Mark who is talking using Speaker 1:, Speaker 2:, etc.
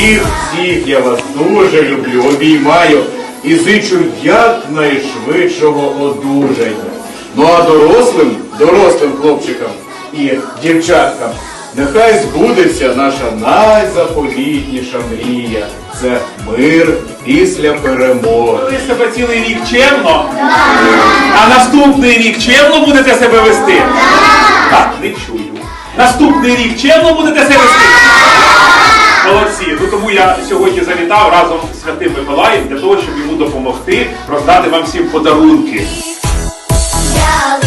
Speaker 1: Всіх, всіх я вас дуже люблю, обіймаю і зичу якнайшвидшого одужання. Ну а дорослим, дорослим хлопчикам і дівчаткам, нехай збудеться наша найзаповітніша мрія. Це мир після перемоги.
Speaker 2: Ви себе цілий рік чемно, а наступний рік чемно будете себе вести? Так, не чую. Наступний рік чемно будете себе вести? Молодці я сьогодні завітав разом з святим Миколаєм для того, щоб йому допомогти роздати вам всім подарунки. Я